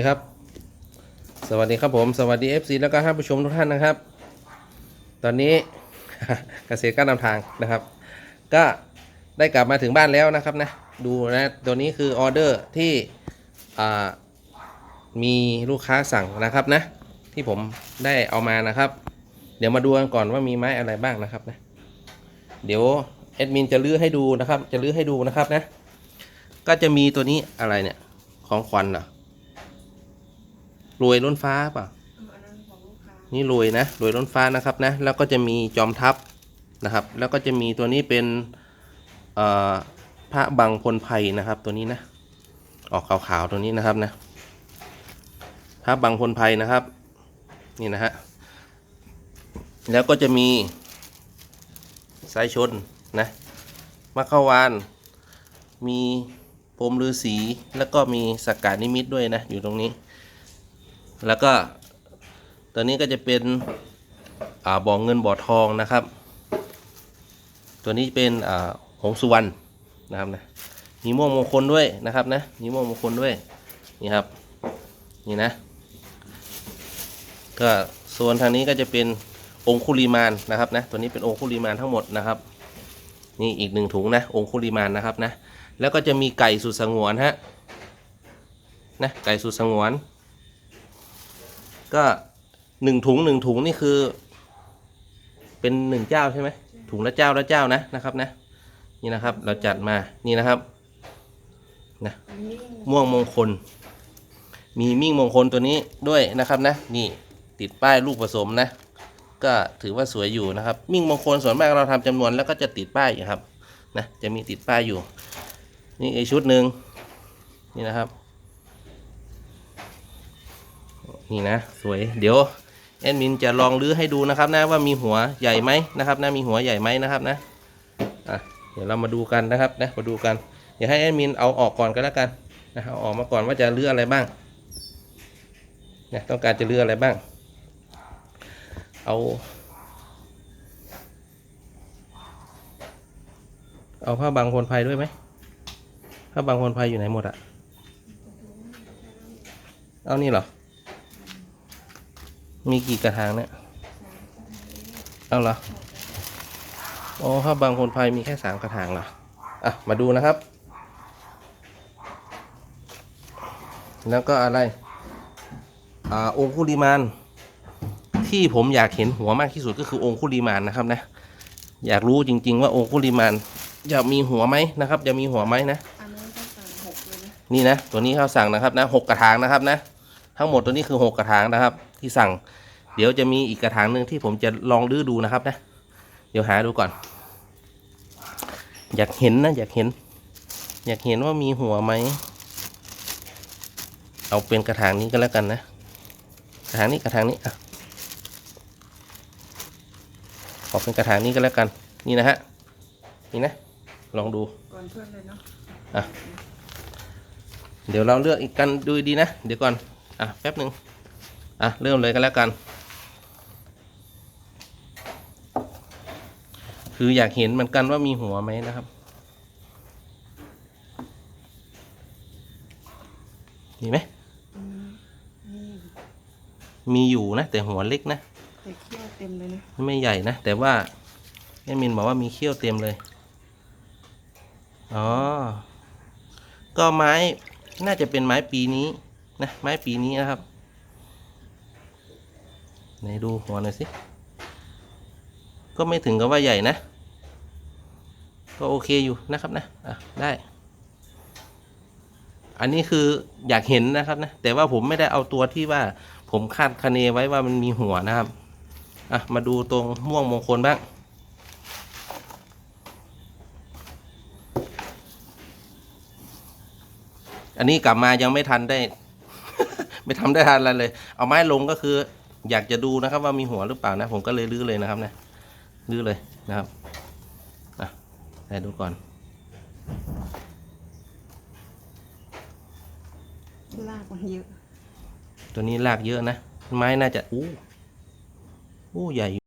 คครับ สวัสดีครับผม สวัสดี FC แล้วก็ท่านผู้ชมทุกท่านนะครับ ตอนนี้ เกษตรก้าวนำทางนะครับ ก็ได้กลับมาถึงบ้านแล้วนะครับนะ ดูนะ ตัวนี้คือออเดอร์ที่มีลูกค้าสั่งนะครับนะ ที่ผมได้เอามานะครับ เดี๋ยวมาดูกันก่อนว่ามีไม้อะไรบ้างนะครับนะ เดี๋ยวแอดมินจะลื้อให้ดูนะครับ จะลื้อให้ดูนะครับนะ ก็จะมีตัวนี้อะไรเนี่ย ของขวัญเหรอ รวยล้นฟ้าเปล่ะอันนั้นของลูกค้านี่รวยนะรวยล้นฟ้านะครับนะแล้วก็จะมีจอมทัพนะครับ แล้วก็จะมีตัวนี้เป็นเอ่อพระบังพลไพรนะครับตัวนี้นะ ออกขาวๆตัวนี้นะครับนะพระบังพลไพรนะครับนี่นะฮะแล้วก็จะมีสายชนนะมะขาวานมีพรมฤาษีแล้วก็มีสักการนิมิตด้วยนะอยู่ตรงนี้ แล้วก็ตัวนี้ก็จะเป็นอ่าบ่อเงินบ่อทองนะครับ ตัวนี้เป็นอ่าหงสุวรรณนะครับนะมีม่วงมงคลด้วยนะครับนะมีม่วงมงคลด้วยนี่ครับนี่นะก็ส่วนทางนี้ก็จะเป็นองคุลิมานนะครับนะตัวนี้เป็นองคุลิมานทั้งหมดนะครับนี่อีกหนึ่งถุงนะองคุลิมานนะครับนะแล้วก็จะมีไก่สุดสงวนฮะนะไก่สุดสงวน ก็หนึ่งถุงหนึ่งถุงนี่คือ เป็นหนึ่งเจ้าใช่ไหมถุงละเจ้าละเจ้านะนะครับนะ นี่นะครับ เราจัดมานี่นะครับนะม่วงมงคล มีมิ่งมงคลตัวนี้ด้วยนะครับนะ นี่ติดป้ายลูกผสมนะ ก็ถือว่าสวยอยู่นะครับ มิ่งมงคลส่วนมากเราทำจำนวนแล้วก็จะติดป้ายอยู่ครับนะจะมีติดป้ายอยู่ นี่อีกชุดหนึ่งนี่นะครับ นี่นะสวยเดี๋ยวแอดมินจะลองลื้อให้ดูนะครับนะว่ามีหัวใหญ่ไหมนะครับนะมีหัวใหญ่ไหมนะครับนะอะเดี๋ยวเรามาดูกันนะครับนะมาดูกันเดี๋ยวให้แอดมินเอาออกก่อนก็แล้วกันนะเอาออกมาก่อนว่าจะลื้ออะไรบ้างนะต้องการจะลื้ออะไรบ้าง เอาเอาผ้าบางคนภัยด้วยไหมผ้าบางคนภัยอยู่ไหนหมดอะเอานี่เหรอ มีกี่กระถางเนี่ย เอาเหรออ๋อผ้าบางคนภัยมีแค่สามกระถางเหรอ อะ มาดูนะครับ แล้วก็อะไร อ่า องคุลิมาน ที่ผมอยากเห็นหัวมากที่สุดก็คือองคุลิมานนะครับนะ อยากรู้จริง ๆ ว่าองคุลิมานจะมีหัวไหมนะครับ จะมีหัวไหมนะอันนี้ต้องสั่งหกเลยนะ นี่นะ ตัวนี้เขาสั่งนะครับนะหกกระถางนะครับนะ ทั้งหมดตัวนี้คือหกกระถางนะครับ ที่สั่ง เดี๋ยวจะมีอีกกระถางหนึ่งที่ผมจะลองลื้อดูนะครับนะ เดี๋ยวหาดูก่อน อยากเห็นนะอยากเห็น อยากเห็นว่ามีหัวไหม เอาเป็นกระถางนี้ก็แล้วกันนะ กระถางนี้กระถางนี้อะขอเป็นกระถางนี้ก็แล้วกัน นี่นะฮะ นี่นะ ลองดูก่อนเพื่อนเลยเนาะอะเดี๋ยวเราเลือกอีกกันดูดีนะ เดี๋ยวก่อน อะ แป๊บหนึ่ง อะเริ่มเลยกันแล้วกัน คืออยากเห็นเหมือนกันว่ามีหัวไหมนะครับ มีไหมอืมนี่มีอยู่นะ แต่หัวเล็กนะแต่เขี้ยวเต็มเลยนะ ไม่ใหญ่นะ แต่ว่าแม่มินบอกว่ามีเขี้ยวเต็มเลย อ๋อ ก็ไม้ น่าจะเป็นไม้ปีนี้นะ ไม้ปีนี้นะครับ ไหนดูหัวหน่อยสิ ก็ไม่ถึงกับว่าใหญ่นะ ก็โอเคอยู่นะครับนะอะได้ อันนี้คืออยากเห็นนะครับนะ แต่ว่าผมไม่ได้เอาตัวที่ว่า ผมคาดคะเนไว้ว่ามันมีหัวนะครับอะมาดูตรงม่วงมงคลบ้างอันนี้กลับมายังไม่ทันได้ ไม่ทำได้ทันอะไรเลย เอาไม้ลงก็คือ อยากจะดูนะครับว่ามีหัวหรือเปล่านะ ผมก็เลยลื้อเลยนะครับนะลื้อเลยนะครับอะให้ดูก่อนลากมันเยอะ ตัวนี้ลากเยอะนะ ไม้น่าจะอู้อู้ใหญ่อยู่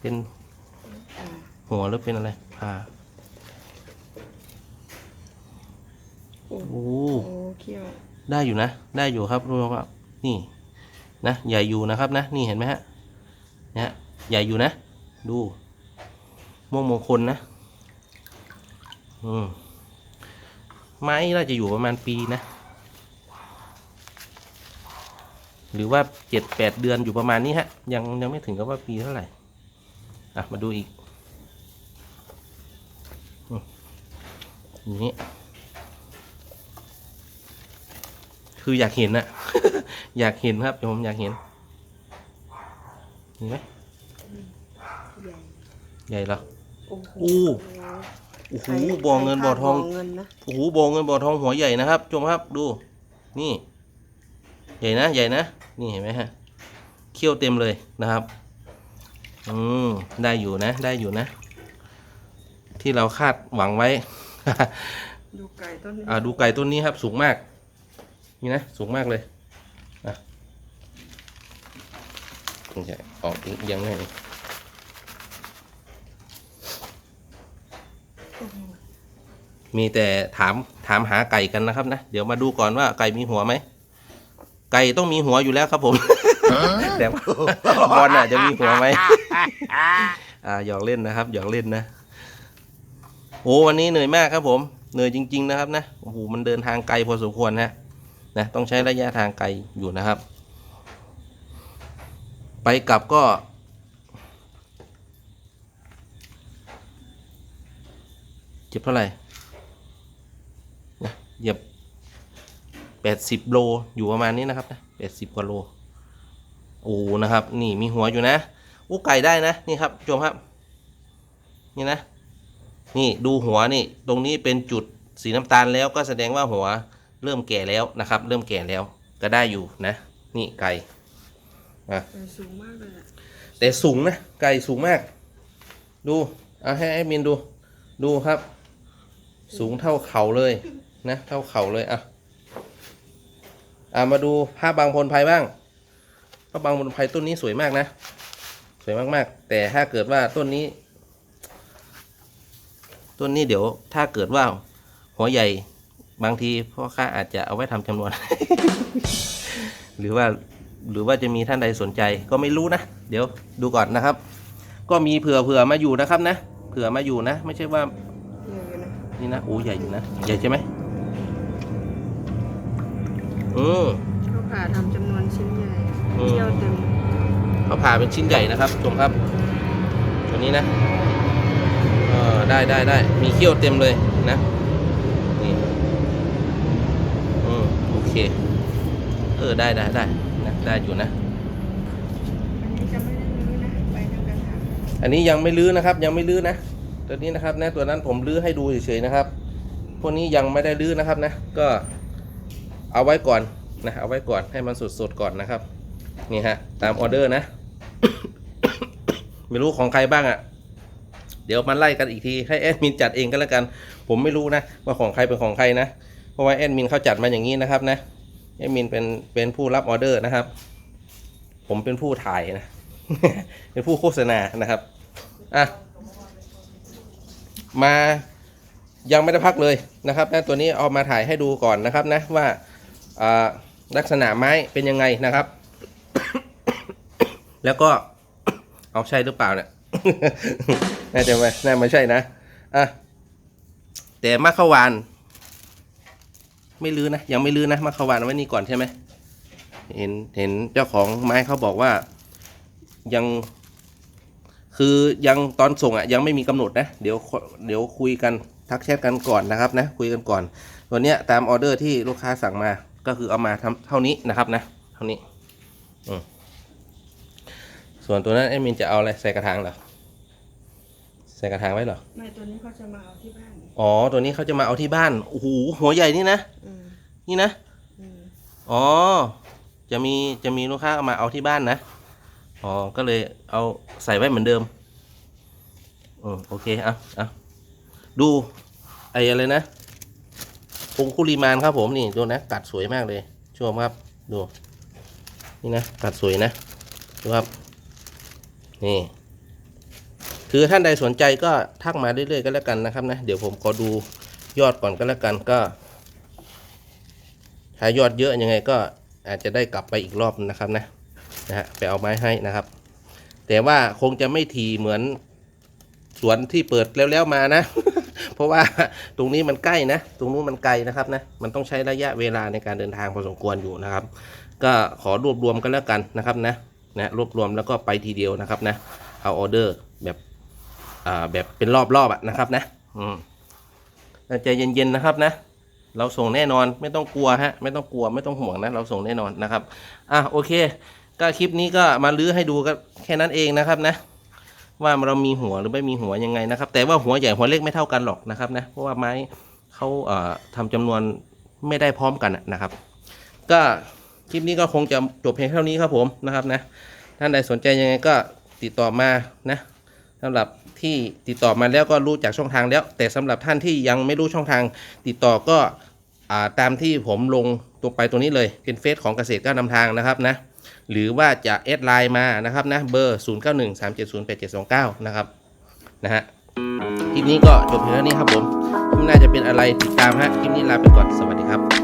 เป็นอ่าหัวหรือเป็นอะไรผ่า โอ้โอ้โหเขี้ยวได้อยู่นะ ได้อยู่ครับทุกคนครับนี่นะใหญ่อยู่นะครับนะ นี่เห็นไหมฮะเนี่ยฮะใหญ่อยู่นะ ดูม่วงมงคลนะอืมไม้น่าจะอยู่ประมาณปีนะ หรือว่าเจ็ดแปดเดือนอยู่ประมาณนี้ฮะ ยังยังไม่ถึงกับว่าปีเท่าไหร่ อะ มาดูอีกอืมอย่างนี้ คืออยากเห็นนะอยากเห็นครับผมอยากเห็นเห็นไหมใหญ่ใหญ่เหรอโอ้โหอู้โอ้โหบ่อเงินบ่อทองบ่อเงินนะโอ้โหบ่อเงินบ่อทองหัวใหญ่นะครับชมครับดู นี่ ใหญ่นะใหญ่นะนี่เห็นไหมฮะเขี้ยวเต็มเลยนะครับอืมได้อยู่นะ ได้อยู่นะ ที่เราคาดหวังไว้ ดูไก่ต้นนี้อ่าดูไก่ต้นนี้ครับสูงมาก นี่นะสูงมากเลยอะไม่ใช่ออกอีกยังไงโอ้โหมีแต่ถามถามหาไก่กันนะครับนะเดี๋ยวมาดูก่อนว่าไก่มีหัวไหมไก่ต้องมีหัวอยู่แล้วครับผมแต่ว่าบอลน่ะจะมีหัวไหมอ่าหยอกเล่นนะครับหยอกเล่นนะโอ้วันนี้เหนื่อยมากครับผมเหนื่อยจริง ๆ นะครับนะโอ้โหมันเดินทางไกลพอสมควรนะ นะต้องใช้ระยะทางไกลอยู่นะครับ ไปกลับก็เจ็บเท่าไหร่นะเหยียบแปดสิบโลอยู่ประมาณนี้นะครับนะแปดสิบกว่าโลโอ้นะครับ นี่มีหัวอยู่นะอู้ไก่ได้นะนี่ครับชมครับ นี่นะ นี่ดูหัวนี่ ตรงนี้เป็นจุดสีน้ำตาลแล้วก็แสดงว่าหัว เริ่มแก่แล้วนะครับ เริ่มแก่แล้วก็ได้อยู่นะ นี่ไก่ไก่สูงมากเลยอะแต่สูงนะไก่สูงมาก ดูเอาให้ไอ้มินดู ดูครับ สูงเท่าเข่าเลยนะ เท่าเข่าเลยอะอะมาดูภาพบางพลไพรบ้างภาพบางพลไพรต้นนี้สวยมากนะ สวยมากๆ แต่ถ้าเกิดว่าต้นนี้ ต้นนี้เดี๋ยว ถ้าเกิดว่าหัวใหญ่ บางทีพ่อค้าอาจจะเอาไว้ทำจำนวน หรือว่าหรือว่าจะมีท่านใดสนใจก็ไม่รู้นะ เดี๋ยวดูก่อนนะครับ ก็มีเผื่อเผื่อมาอยู่นะครับนะเผื่อมาอยู่นะ ไม่ใช่ว่าใหญ่อยู่นะนี่นะโอ้ใหญ่อยู่นะใหญ่ใช่ไหมอืมเขาผ่าทำจำนวนชิ้นใหญ่อืมเขี้ยวเต็มเขาผ่าเป็นชิ้นใหญ่นะครับชมครับตัวนี้นะเออได้ได้ได้มีเขี้ยวเต็มเลยนะ นี่ อืมโอ เคเออ ได้ได้ได้นะได้อยู่นะ อันนี้ยังไม่ลื้อนะครับ ยังไม่ลื้อนะ ตัวนี้นะครับนะตัวนั้นผมลื้อให้ดูเฉยๆนะครับ พวกนี้ยังไม่ได้ลื้อนะครับนะ ก็เอาไว้ก่อนนะ เอาไว้ก่อนให้มันสดๆก่อนนะครับ นี่ฮะ ตามออเดอร์นะ ไม่รู้ของใครบ้างอะ่ะเดี๋ยวมาไล่กันอีกทีให้แอดมินจัดเองก็แล้วกัน ผมไม่รู้นะ ว่าของใครเป็นของใครนะ ราะว่าแอดมินเขาจัดมาอย่างนี้นะครับนะแอดมินเป็นเป็นผู้รับออเดอร์นะครับ ผมเป็นผู้ถ่ายนะ เป็นผู้โฆษณานะครับอะมายังไม่ได้พักเลยนะครับนะตัวนี้เอามาถ่ายให้ดูก่อนนะครับนะว่าลักษณะไม้เป็นยังไงนะครับ แล้วก็เอาใช่หรือเปล่าเนี่ยน่าจะไม่น่าไม่ใช่นะอะแต่มะขวาน ไม่ลื้อนะยังไม่ลื้อนะมะขวานไว้นี่ก่อนใช่ไหมเห็นเห็นเจ้าของไม้เขาบอกว่ายัง คือยังตอนส่งอะยังไม่มีกำหนดนะเดี๋ยวเดี๋ยวคุยกันทักแชทกันก่อนนะครับนะคุยกันก่อนตัวเนี้ยตามออเดอร์ที่ลูกค้าสั่งมาก็คือเอามาทำเท่านี้นะครับนะ เท่านี้อืส่วนตัวนั้นไอ้มินจะเอาอะไรใส่กระถางเหรอ ใส่กระถางไว้เหรอ ไม่ตัวนี้เขาจะมาเอาที่บ้านอ๋อ ตัวนี้เขาจะมาเอาที่บ้าน โอ้โห หัวใหญ่นี่นะ อืมนี่นะ อืมอ๋อ จะมี จะมีลูกค้าเอามาเอาที่บ้านนะ อ๋อ ก็เลยเอาใส่ไว้เหมือนเดิม อืมโอเคเอาเอาดู ไอ้อะไรนะองคุลีมานครับผมนี่ดูนะ กัดสวยมากเลยชมครับ ดู นี่นะ กัดสวยนะ ดูครับ นี่ คือท่านใดสนใจก็ทักมาเรื่อยๆก็แล้วกันนะครับนะเดี๋ยวผมขอดูยอดก่อนก็แล้วกันก็ถ้ายอดเยอะยังไงก็อาจจะได้กลับไปอีกรอบนะครับนะนะฮะไปเอาไม้ให้นะครับ แต่ว่าคงจะไม่ทีเหมือนสวนที่เปิดแล้วๆมานะ เพราะว่าตรงนี้มันใกล้นะ ตรงนู้นมันไกลนะครับนะมันต้องใช้ระยะเวลาในการเดินทางพอสมควรอยู่นะครับ ก็ขอรวบรวมกันแล้วกันนะครับนะนะรวบรวมแล้วก็ไปทีเดียวนะครับนะเอาออเดอร์แบบ แบบเป็นรอบๆอะนะครับนะอืมใจเย็นๆนะครับนะ เราส่งแน่นอนไม่ต้องกลัวฮะ ไม่ต้องกลัวไม่ต้องห่วงนะ เราส่งแน่นอนนะครับ อะโอเค ก็คลิปนี้ก็มาลื้อให้ดูก็แค่นั้นเองนะครับนะ ว่าเรามีหัวหรือไม่มีหัวยังไงนะครับ แต่ว่าหัวใหญ่หัวเล็กไม่เท่ากันหรอกนะครับนะเพราะว่าไม้เขาเอ่อทำจำนวนไม่ได้พร้อมกันอะนะครับ ก็คลิปนี้ก็คงจะจบเพียงเท่านี้ครับผมนะครับนะท่านใดสนใจยังไงก็ติดต่อมานะ สำหรับที่ติดต่อมาแล้วก็รู้จากช่องทางแล้ว แต่สำหรับท่านที่ยังไม่รู้ช่องทางติดต่อก็าตามที่ผมลงตัวไปตัวนี้เลยเป็นเฟซของเกษตรก้าวนำทางนะครับนะหรือว่าจะแอดไลน์มานะครับนะเบอร์ 0 9 1 3 7 0 8 7 2 9 นะครับนะฮะคลิปนี้ก็จบเพียงเท่านี้ครับผมคลิปหน้าจะเป็นอะไรติดตามฮะคลิปนี้ลาไปก่อนสวัสดีครับ